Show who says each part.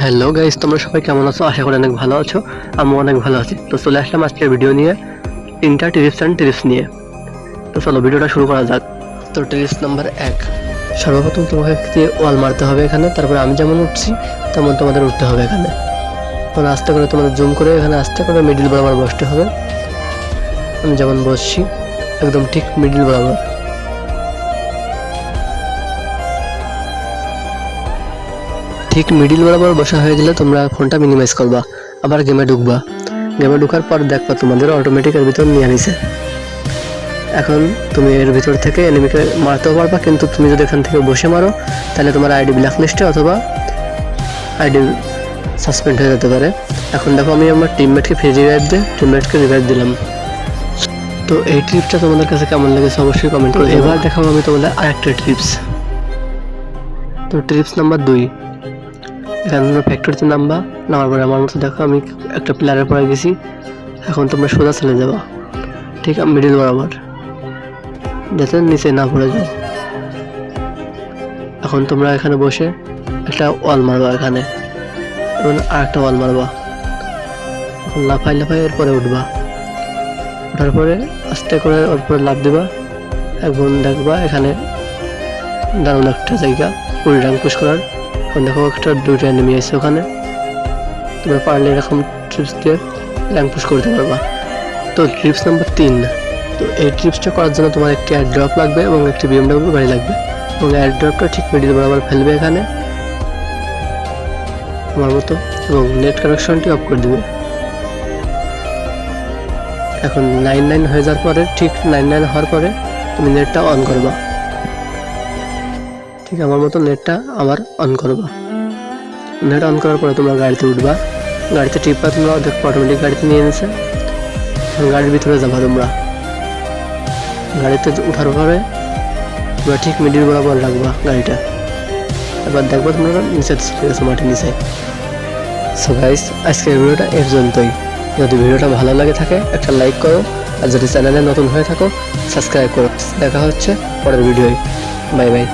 Speaker 1: Hello guys তোমরা সবাই কেমন আছো? আশা করি অনেক ভালো আছো। আমি অনেক ভালো আছি। তো চলে আসলাম আজকের ভিডিও নিয়ে তিনটা টিপস অ্যান্ড টিপস নিয়ে। তো চলো ভিডিওটা শুরু করা যাক। তো টিপস নাম্বার এক। সর্বপ্রথম তোমাকে একটি ওয়াল মারতে হবে এখানে, তারপরে আমি যেমন উঠছি, তেমন তোমাদের উঠতে হবে এখানে। তখন আস্তে করে তোমাদের জুম করে এখানে আস্তে করে মিডিল বরাবর বসতে হবে। আমি যেমন বসছি, একদম ঠিক মিডিল বরাবর। ঠিক মিডিল বরাবর বসা হয়ে গেলে তোমরা ফোনটা মিনিমাইজ করবা আবার গেমে ঢুকবা। গেমে ঢুকার পর দেখবা তোমাদের অটোমেটিক এর ভিতর নিয়ে নিছে। এখন তুমি এর ভিতর থেকে এনিমিকে মারতেও পারবা কিন্তু তুমি যদি এখান থেকে বসে মারো তাহলে তোমার আইডি ব্ল্যাক লিস্টে অথবা আইডি সাসপেন্ড হয়ে যেতে পারে। এখন দেখো আমি আমার টিমমেটকে ফ্রি রিভাইভ দিয়ে টিমমেটকে রিভাইভ দিলাম। তো এই ট্রিপটা তোমাদের কাছে কেমন লেগেছে অবশ্যই কমেন্ট করে এবার দেখাবো আমি তোমাদের আরেকটা ট্রিপস তো ট্রিপস নাম্বার দুই। তোমরা ফ্যাক্টরিতে নামবা নামার পরে আমার মতো দেখো আমি একটা প্লেয়ারের পরে গেছি। এখন তোমরা সোজা চলে যাবা, ঠিক মিডিল বরাবর। যাতে নিচে না পড়ে যাও। এখন তোমরা এখানে বসে একটা ওয়াল মারবা এখানে, এবং আর একটা ওয়াল মারবা। এখন লাফাই লাফাই এরপরে উঠবা। ওঠার পরে আস্তে করে ওর পরে লাফ দিবা। এখন দেখবা এখানে দারুণ একটা জায়গা কুড়ি রাং পুশ করার। দেখো একটা, দুইটা নেমে আছে ওখানে। তোমরা পারলে এরকম ট্রিপস দিয়ে র্যাঙ্ক পুশ করতে পারবা। তো ট্রিপস নাম্বার তিন। তো এই ট্রিপসটা করার জন্য তোমার একটি ড্রপ লাগবে এবং একটি বিএমডাব্লিউ গাড়ি লাগবে। এবং ড্রপটা ঠিক মিডিল বরাবর ফেলবে এখানে। আমার মতো। এবং নেট কানেকশনটি অফ করে দিবে। এখন নাইন নাইন হয়ে যাওয়ার পরে, ঠিক নাইন নাইন হওয়ার পরে তুমি নেটটা অন করবা। ঠিক আমার মতো নেটটা আবার অন করবা। নেট অন করার পরে তোমরা গাড়িতে উঠবা। গাড়িতে টিপবা তোমরা দেখো অটোমেটিক গাড়িতে নিয়ে এনেছে। গাড়ির ভিতরে যাবা তোমরা। গাড়িতে উঠার পরে তোমরা ঠিক মিডিল বরাবর রাখবা গাড়িটা। এবার দেখবা তোমরা নিচে চলে গেছো মাটির নিচে। সো গাইস আজকের ভিডিওটা এর পর্যন্তই। যদি ভিডিওটা ভালো লাগে থাকে, একটা লাইক করো। আর যদি চ্যানেলে নতুন হয়ে থাকো সাবস্ক্রাইব করো। দেখা হচ্ছে পরের ভিডিওয়। Bye bye